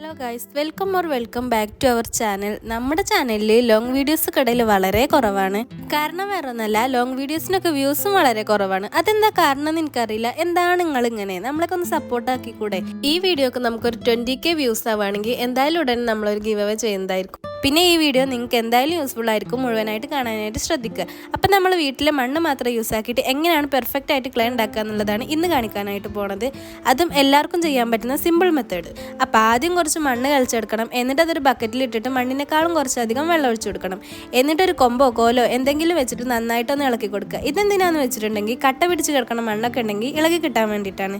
Hello guys welcome or welcome back to our channel നമ്മുടെ ചാനലിൽ long videos കടയിൽ വളരെ കുറവാണ്. കാരണം വേറെ ഒന്നല്ല ലോങ് വീഡിയോസിനൊക്കെ വ്യൂസും വളരെ കുറവാണ്. അതെന്താ കാരണം എന്ന് എനിക്കറിയില്ല. എന്താണ് നിങ്ങൾ ഇങ്ങനെ? നമ്മളൊക്കെ ഒന്ന് സപ്പോർട്ട് ആക്കി കൂടെ ഈ വീഡിയോക്ക് നമുക്കൊരു ട്വന്റി കെ വ്യൂസ് ആവുകയാണെങ്കിൽ എന്തായാലും ഉടനെ നമ്മളൊരു ഗിവ് അവേ ചെയ്യുന്നതായിരിക്കും. പിന്നെ ഈ വീഡിയോ നിങ്ങൾക്ക് എന്തായാലും യൂസ്ഫുൾ ആയിരിക്കും മുഴുവനായിട്ട് കാണാനായിട്ട് ശ്രദ്ധിക്കുക. അപ്പം നമ്മൾ വീട്ടിലെ മണ്ണ് മാത്രം യൂസ് ആക്കിയിട്ട് എങ്ങനെയാണ് പെർഫെക്റ്റ് ആയിട്ട് ക്ലേ ഉണ്ടാക്കുക എന്നുള്ളതാണ് ഇന്ന് കാണിക്കാനായിട്ട് പോണത്. അതും എല്ലാവർക്കും ചെയ്യാൻ പറ്റുന്ന സിമ്പിൾ മെത്തേഡ് അപ്പോൾ ആദ്യം കുറച്ച് മണ്ണ് കളിച്ചെടുക്കണം എന്നിട്ട് അതൊരു ബക്കറ്റിൽ ഇട്ടിട്ട് മണ്ണിനേക്കാളും കുറച്ചധികം വെള്ളം ഒഴിച്ചു കൊടുക്കണം. എന്നിട്ടൊരു കൊമ്പോ കോലോ എന്തെങ്കിലും വെച്ചിട്ട് നന്നായിട്ടൊന്ന് ഇളക്കി കൊടുക്കുക. ഇതെന്തിനാന്ന് വെച്ചിട്ടുണ്ടെങ്കിൽ കട്ട പിടിച്ച് കിടക്കണം മണ്ണൊക്കെ ഉണ്ടെങ്കിൽ ഇളകി കിട്ടാൻ വേണ്ടിയിട്ടാണ്.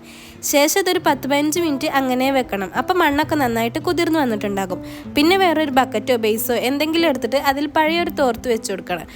ശേഷം ഇതൊരു പത്ത് പതിനഞ്ച് മിനിറ്റ് അങ്ങനെ വെക്കണം. അപ്പം മണ്ണൊക്കെ നന്നായിട്ട് കുതിർന്ന് വന്നിട്ടുണ്ടാകും. പിന്നെ വേറൊരു ബക്കറ്റോ ബേസോ എന്തെങ്കിലും എടുത്തിട്ട് അതിൽ പഴയൊരു തോർത്ത് വെച്ച് കൊടുക്കണം.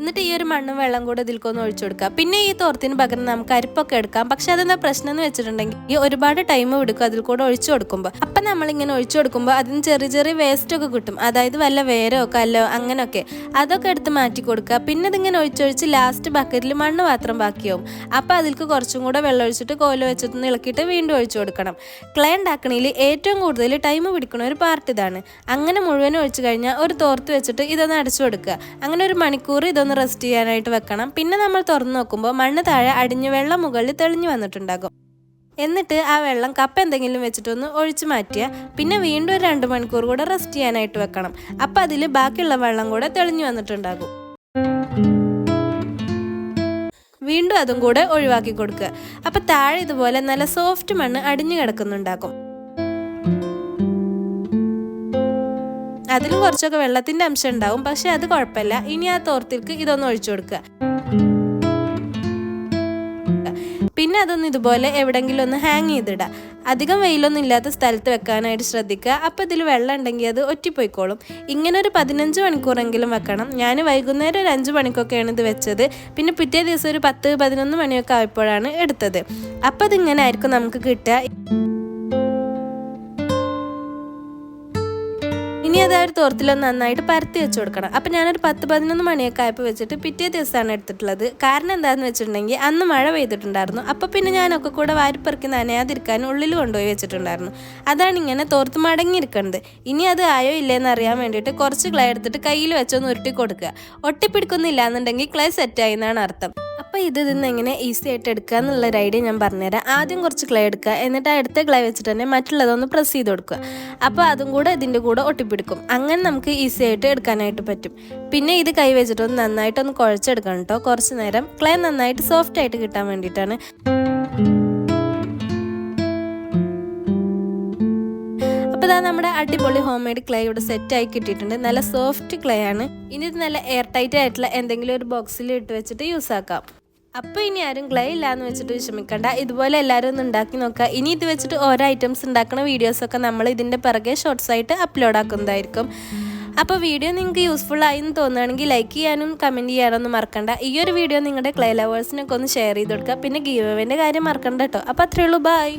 എന്നിട്ട് ഈ ഒരു മണ്ണും വെള്ളം കൂടെ ഇതിൽക്കൊന്ന് ഒഴിച്ചു കൊടുക്കുക. പിന്നെ ഈ തോർത്തിന് പകരം നമുക്ക് അരിപ്പൊക്കെ എടുക്കാം. പക്ഷെ അതെന്താ പ്രശ്നം എന്ന് വെച്ചിട്ടുണ്ടെങ്കിൽ ഈ ഒരുപാട് ടൈം എടുക്കും അതിൽ കൂടെ ഒഴിച്ചു കൊടുക്കുമ്പോൾ. അപ്പം നമ്മളിങ്ങനെ ഒഴിച്ചു കൊടുക്കുമ്പോൾ അതിന് ചെറിയ ചെറിയ വേസ്റ്റ് ഒക്കെ കിട്ടും. അതായത് വല്ല വേരോ കല്ലോ അങ്ങനെയൊക്കെ അതൊക്കെ എടുത്ത് മാറ്റി കൊടുക്കുക. പിന്നെ ഇതിങ്ങനെ ഒഴിച്ചൊഴിച്ച് ലാസ്റ്റ് ബക്കറ്റിൽ മണ്ണ് മാത്രം ബാക്കിയാവും. അപ്പം അതിൽക്ക് കുറച്ചും കൂടെ വെള്ളം ഒഴിച്ചിട്ട് കോല വെച്ചിട്ട് ഇളക്കിയിട്ട് വീണ്ടും ഒഴിച്ചു കൊടുക്കണം. ക്ലേ ഉണ്ടാക്കണയിൽ ഏറ്റവും കൂടുതൽ ടൈം പിടിക്കുന്ന ഒരു പാർട്ട് ഇതാണ്. അങ്ങനെ മുഴുവൻ ഒഴിച്ചു കഴിഞ്ഞാൽ ഒരു തോർത്ത് വെച്ചിട്ട് ഇതൊന്ന് അടച്ചു കൊടുക്കുക. അങ്ങനെ ഒരു മണിക്കൂർ ഇതൊന്ന് റെസ്റ്റ് ചെയ്യാനായിട്ട് വെക്കണം. പിന്നെ നമ്മൾ തുറന്നു നോക്കുമ്പോൾ മണ്ണ് താഴെ അടിഞ്ഞ് വെള്ളം മുകളിൽ തെളിഞ്ഞു വന്നിട്ടുണ്ടാകും. എന്നിട്ട് ആ വെള്ളം കപ്പ് എന്തെങ്കിലും വെച്ചിട്ടൊന്ന് ഒഴിച്ചു മാറ്റുക. പിന്നെ വീണ്ടും ഒരു രണ്ട് മണിക്കൂർ കൂടെ റെസ്റ്റ് ചെയ്യാനായിട്ട് വെക്കണം. അപ്പം അതിൽ ബാക്കിയുള്ള വെള്ളം കൂടെ തെളിഞ്ഞു വന്നിട്ടുണ്ടാകും. വീണ്ടും അതും കൂടെ ഒഴിവാക്കി കൊടുക്കുക. അപ്പം താഴെ ഇതുപോലെ നല്ല സോഫ്റ്റ് മണ്ണ് അടിഞ്ഞു കിടക്കുന്നുണ്ടാകും. അതിലും കുറച്ചൊക്കെ വെള്ളത്തിന്റെ അംശം ഉണ്ടാവും. പക്ഷെ അത് കുഴപ്പമില്ല. ഇനി ആ തോർത്തിൽക്ക് ഇതൊന്ന് ഒഴിച്ചു കൊടുക്കുക. പിന്നെ അതൊന്ന് ഇതുപോലെ എവിടെങ്കിലും ഒന്ന് ഹാങ് ചെയ്തിടുക. അധികം വെയിലൊന്നും ഇല്ലാത്ത സ്ഥലത്ത് വെക്കാനായിട്ട് ശ്രദ്ധിക്കുക. അപ്പോൾ ഇതിൽ വെള്ളം ഉണ്ടെങ്കിൽ അത് ഒറ്റിപ്പോയിക്കോളും. ഇങ്ങനെ ഒരു പതിനഞ്ച് മണിക്കൂറെങ്കിലും വെക്കണം. ഞാൻ വൈകുന്നേരം ഒരു അഞ്ച് മണിക്കൊക്കെയാണ് ഇത് വെച്ചത്. പിന്നെ പിറ്റേ ദിവസം ഒരു പത്ത് പതിനൊന്ന് മണിയൊക്കെ ആയപ്പോഴാണ് എടുത്തത്. അപ്പോൾ ഇതിങ്ങനെ ആയിരിക്കും നമുക്ക് കിട്ടുക. അത് തോർത്തിലൊന്ന് നന്നായിട്ട് പരത്തി വെച്ച് കൊടുക്കണം. അപ്പം ഞാനൊരു പത്ത് പതിനൊന്ന് മണിയൊക്കെ ആയപ്പോൾ വെച്ചിട്ട് പിറ്റേ ദിവസമാണ് എടുത്തിട്ടുള്ളത്. കാരണം എന്താണെന്ന് വെച്ചിട്ടുണ്ടെങ്കിൽ അന്ന് മഴ പെയ്തിട്ടുണ്ടായിരുന്നു. അപ്പോൾ പിന്നെ ഞാനൊക്കെ കൂടെ വാരിപ്പെറുക്കി നനയാതിരിക്കാൻ ഉള്ളിൽ കൊണ്ടുപോയി വെച്ചിട്ടുണ്ടായിരുന്നു. അതാണ് ഇങ്ങനെ തോർത്ത് മടങ്ങിയിരിക്കുന്നത് ഇനി അത് ആയോ ഇല്ലേന്ന് അറിയാൻ വേണ്ടിയിട്ട് കുറച്ച് ക്ലേ എടുത്തിട്ട് കയ്യിൽ വെച്ചൊന്ന് ഉരുട്ടി കൊടുക്കുക. ഒട്ടിപ്പിടിക്കുന്നില്ല എന്നുണ്ടെങ്കിൽ ക്ലേ സെറ്റായി എന്നാണ് അർത്ഥം. അപ്പോൾ ഇത് ഇതിൽ നിന്ന് എങ്ങനെ ഈസി ആയിട്ട് എടുക്കുക എന്നുള്ള ഒരു ഐഡിയ ഞാൻ പറഞ്ഞുതരാം. ആദ്യം കുറച്ച് ക്ലേ എടുക്കുക. എന്നിട്ട് അടുത്ത ക്ലേ വെച്ചിട്ട് തന്നെ മറ്റുള്ളതൊന്ന് പ്രസ് ചെയ്ത് കൊടുക്കുക. അപ്പോൾ അതും കൂടെ ഇതിന്റെ കൂടെ ഒട്ടിപ്പിടിക്കും. അങ്ങനെ നമുക്ക് ഈസി ആയിട്ട് എടുക്കാനായിട്ട് പറ്റും. പിന്നെ ഇത് കൈ വെച്ചിട്ടൊന്ന് നന്നായിട്ടൊന്ന് കുഴച്ചെടുക്കണം കേട്ടോ. കുറച്ച് നേരം ക്ലേ നന്നായിട്ട് സോഫ്റ്റ് ആയിട്ട് കിട്ടാൻ വേണ്ടിയിട്ടാണ്. ഇതാ നമ്മുടെ അടിപൊളി ഹോം മെയ്ഡ് ക്ലേ ഇവിടെ സെറ്റ് ആയി കിട്ടിയിട്ടുണ്ട്. നല്ല സോഫ്റ്റ് ക്ലേ ആണ്. ഇനി ഇത് നല്ല എയർ ടൈറ്റ് ആയിട്ടുള്ള എന്തെങ്കിലും ഒരു ബോക്സിൽ ഇട്ട് വെച്ചിട്ട് യൂസ് ആക്കാം. അപ്പോൾ ഇനി ആരും ക്ലേ ഇല്ല എന്ന് വെച്ചിട്ട് വിഷമിക്കണ്ട. ഇതുപോലെ എല്ലാവരും ഒന്ന് ഉണ്ടാക്കി നോക്കുക. ഇനി ഇത് വെച്ചിട്ട് ഓരോ ഐറ്റംസ് ഉണ്ടാക്കുന്ന വീഡിയോസൊക്കെ നമ്മൾ ഇതിന്റെ പിറകെ ഷോർട്സ് ആയിട്ട് അപ്ലോഡ് ആക്കുന്നതായിരിക്കും. അപ്പോൾ വീഡിയോ നിങ്ങൾക്ക് യൂസ്ഫുൾ ആയി എന്ന് തോന്നുകയാണെങ്കിൽ ലൈക്ക് ചെയ്യാനും കമന്റ് ചെയ്യാനൊന്നും മറക്കണ്ട. ഈ ഒരു വീഡിയോ നിങ്ങളുടെ ക്ലേ ലവേഴ്സിനൊക്കെ ഒന്ന് ഷെയർ ചെയ്ത് കൊടുക്കുക. പിന്നെ ഗീവ് കാര്യം മറക്കണ്ട കേട്ടോ. അപ്പോൾ അത്രയേ ഉള്ളൂ. ബൈ